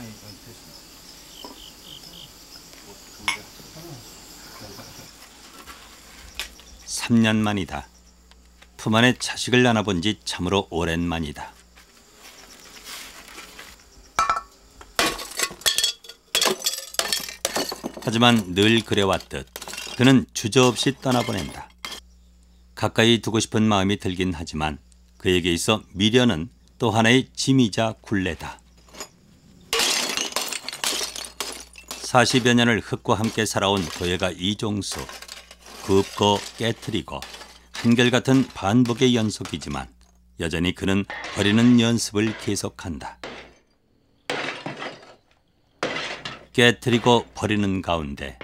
아니 아니, 됐습니다. 삼 년 만이다. 품 안에 자식을 안아본 지 참으로 오랜만이다. 하지만 늘 그래왔듯 그는 주저없이 떠나보낸다. 가까이 두고 싶은 마음이 들긴 하지만 그에게 있어 미련은 또 하나의 짐이자 굴레다. 40여 년을 흙과 함께 살아온 도예가 이종수. 굽고 깨트리고 한결같은 반복의 연속이지만 여전히 그는 버리는 연습을 계속한다. 깨트리고 버리는 가운데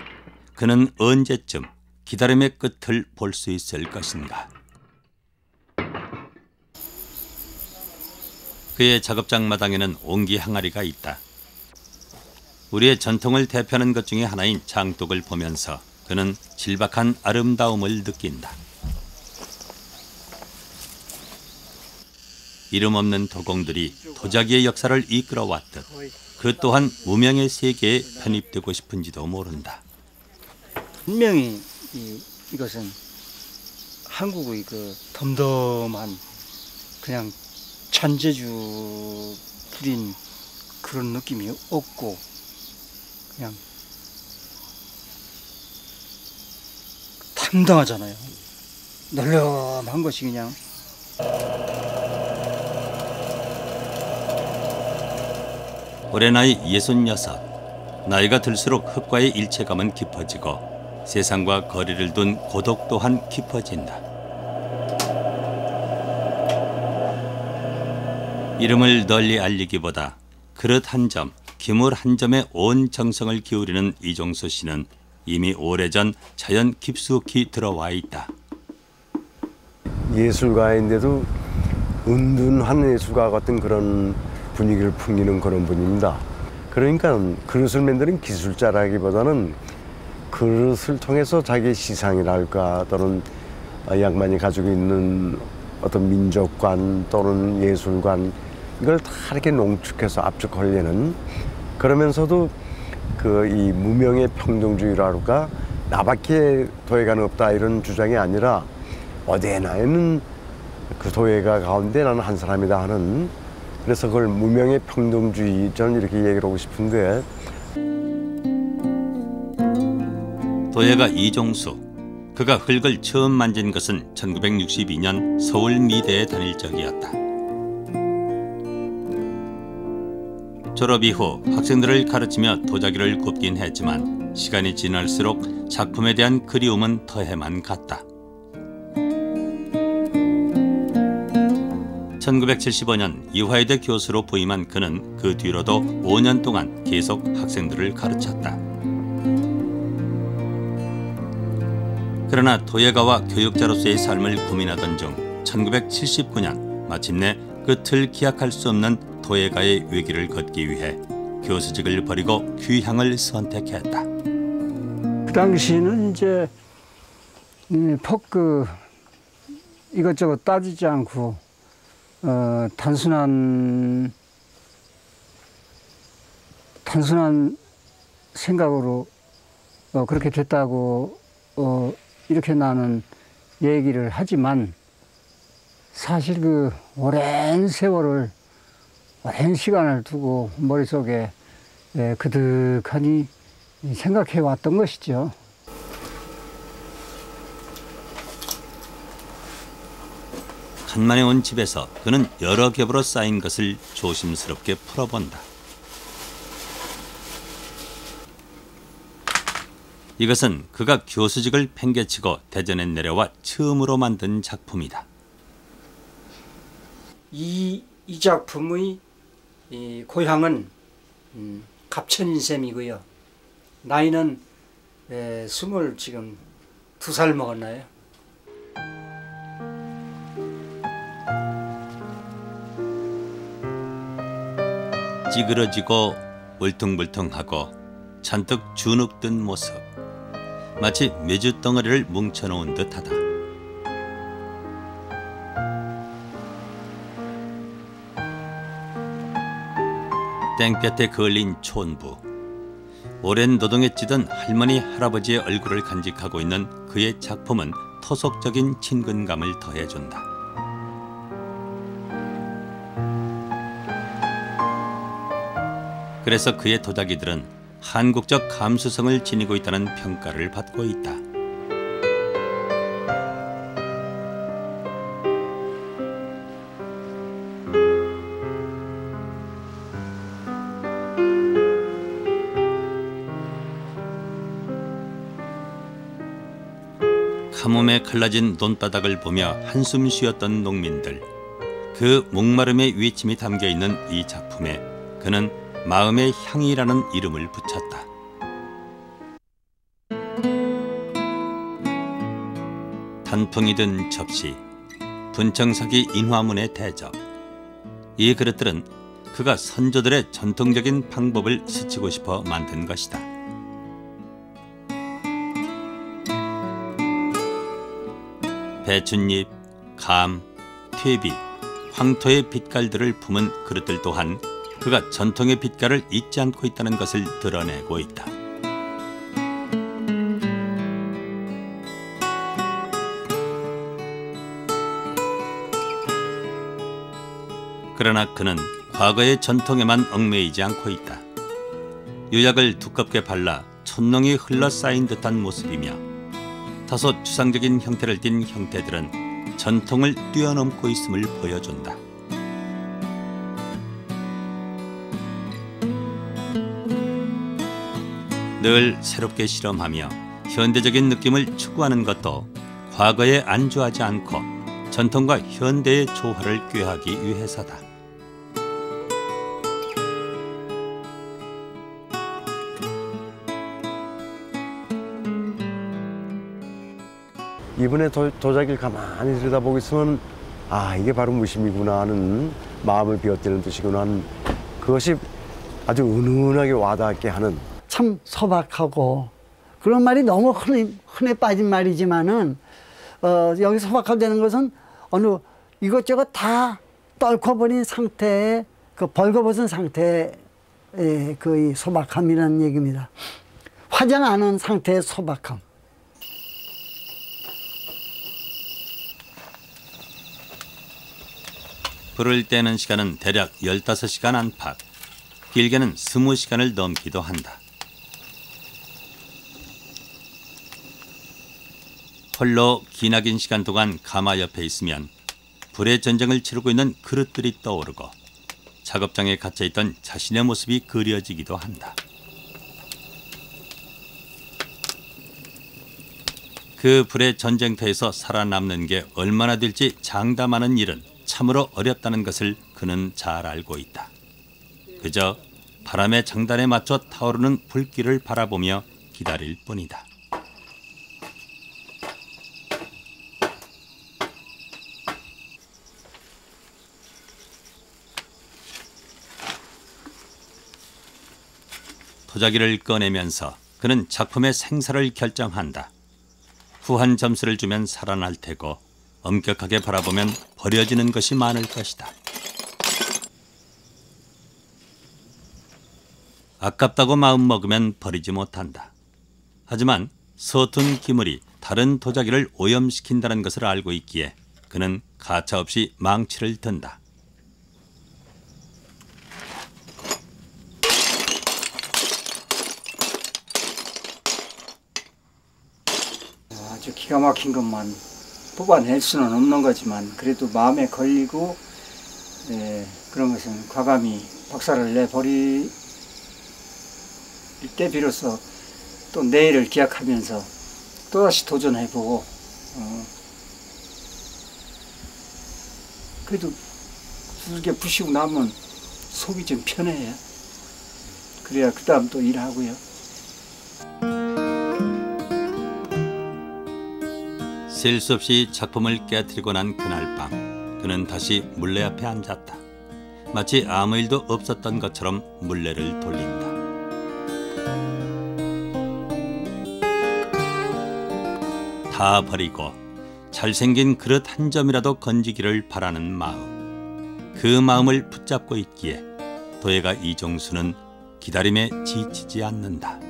그는 언제쯤 기다림의 끝을 볼 수 있을 것인가. 그의 작업장 마당에는 옹기 항아리가 있다. 우리의 전통을 대표하는 것 중에 하나인 장독을 보면서 그는 질박한 아름다움을 느낀다. 이름 없는 도공들이 도자기의 역사를 이끌어왔듯 그 또한 무명의 세계에 편입되고 싶은지도 모른다. 분명히 이, 이것은 한국의 그 덤덤한 그냥 잔재주 부린 그런 느낌이 없고 그냥 당당하잖아요. 널널한 것이 그냥 올해 나이 66. 나이가 들수록 흙과의 일체감은 깊어지고 세상과 거리를 둔 고독 또한 깊어진다. 이름을 널리 알리기보다 그릇 한 점, 기물 한 점에 온 정성을 기울이는 이종수 씨는 이미 오래전 자연 깊숙이 들어와 있다. 예술가인데도 은둔한 예술가 같은 그런 분위기를 풍기는 그런 분입니다. 그러니까 그릇을 만드는 기술자라기보다는 그릇을 통해서 자기 시상이랄까 또는 양반이 가지고 있는 어떤 민족관 또는 예술관 이걸 다 이렇게 농축해서 압축하려는 그러면서도 그 이 무명의 평등주의랄까 나밖에 도예가는 없다 이런 주장이 아니라 어디에나 있는 그 도예가 가운데 나는 한 사람이다 하는 그래서 그걸 무명의 평등주의 저는 이렇게 얘기를 하고 싶은데 도예가 이종수. 그가 흙을 처음 만진 것은 1962년 서울 미대에 다닐 적이었다. 졸업 이후 학생들을 가르치며 도자기를 굽긴 했지만 시간이 지날수록 작품에 대한 그리움은 더해만 갔다. 1975년 이화여대 교수로 부임한 그는 그 뒤로도 5년 동안 계속 학생들을 가르쳤다. 그러나 도예가와 교육자로서의 삶을 고민하던 중 1979년 마침내 끝을 기약할 수 없는 도예가의 위기를 걷기 위해 교수직을 버리고 귀향을 선택했다. 그 당시는 이제 퍽그 이것저것 따지지 않고 어, 단순한 단순한 생각으로 어, 그렇게 됐다고 어, 이렇게 나는 얘기를 하지만 사실 그 오랜 세월을 오랜 시간을 두고 머릿속에 예, 그득하니 생각해 왔던 것이죠. 간만에 온 집에서 그는 여러 겹으로 쌓인 것을 조심스럽게 풀어본다. 이것은 그가 교수직을 팽개치고 대전에 내려와 처음으로 만든 작품이다. 이, 이 작품의 이 고향은 음, 갑천인셈이고요. 나이는 에, 스물 지금 두 살 먹었나요? 찌그러지고 울퉁불퉁하고 잔뜩 주눅 든 모습. 마치 메주 덩어리를 뭉쳐놓은 듯하다. 땡볕에 그을린 촌부. 오랜 노동에 찌든 할머니 할아버지의 얼굴을 간직하고 있는 그의 작품은 토속적인 친근감을 더해준다. 그래서 그의 도자기들은 한국적 감수성을 지니고 있다는 평가를 받고 있다. 가뭄에 갈라진 논바닥을 보며 한숨 쉬었던 농민들. 그 목마름의 위침이 담겨 있는 이 작품에 그는 마음의 향이라는 이름을 붙였다. 단풍이 든 접시, 분청사기 인화문의 대접. 이 그릇들은 그가 선조들의 전통적인 방법을 스치고 싶어 만든 것이다. 배춧잎, 감, 퇴비, 황토의 빛깔들을 품은 그릇들 또한 그가 전통의 빛깔을 잊지 않고 있다는 것을 드러내고 있다. 그러나 그는 과거의 전통에만 얽매이지 않고 있다. 유약을 두껍게 발라 촌농이 흘러쌓인 듯한 모습이며 다소 추상적인 형태를 띤 형태들은 전통을 뛰어넘고 있음을 보여준다. 늘 새롭게 실험하며 현대적인 느낌을 추구하는 것도 과거에 안주하지 않고 전통과 현대의 조화를 꾀하기 위해서다. 이번에 도, 도자기를 가만히 들여다보고 있으면 아 이게 바로 무심이구나 하는 마음을 비워뜨리는 뜻이구나 하는 그것이 아주 은은하게 와닿게 하는 참 소박하고 그런 말이 너무 흔해, 흔해 빠진 말이지만은 어, 여기 소박하게 되는 것은 어느 이것저것 다 떨궈버린 상태의 그 벌거벗은 상태의 그이 소박함이라는 얘기입니다. 화장 않은 상태의 소박함. 불을 떼는 시간은 대략 15시간 안팎, 길게는 20시간을 넘기도 한다. 홀로 기나긴 시간 동안 가마 옆에 있으면 불의 전쟁을 치르고 있는 그릇들이 떠오르고 작업장에 갇혀 있던 자신의 모습이 그려지기도 한다. 그 불의 전쟁터에서 살아남는 게 얼마나 될지 장담하는 일은 참으로 어렵다는 것을 그는 잘 알고 있다. 그저 바람의 장단에 맞춰 타오르는 불길을 바라보며 기다릴 뿐이다. 도자기를 꺼내면서 그는 작품의 생사를 결정한다. 후한 점수를 주면 살아날 테고 엄격하게 바라보면 버려지는 것이 많을 것이다. 아깝다고 마음먹으면 버리지 못한다. 하지만 서툰 기물이 다른 도자기를 오염시킨다는 것을 알고 있기에 그는 가차없이 망치를 든다. 아주 기가 막힌 것만 뽑아낼 수는 없는 거지만 그래도 마음에 걸리고 네, 그런 것은 과감히 박살을 내버릴 때 비로소 또 내일을 기약하면서 또다시 도전해보고 어, 그래도 두개 부시고 나면 속이 좀 편해요. 그래야 그 다음 또 일하고요. 셀 수 없이 작품을 깨뜨리고 난 그날 밤 그는 다시 물레 앞에 앉았다. 마치 아무 일도 없었던 것처럼 물레를 돌린다. 다 버리고 잘생긴 그릇 한 점이라도 건지기를 바라는 마음. 그 마음을 붙잡고 있기에 도예가 이종수는 기다림에 지치지 않는다.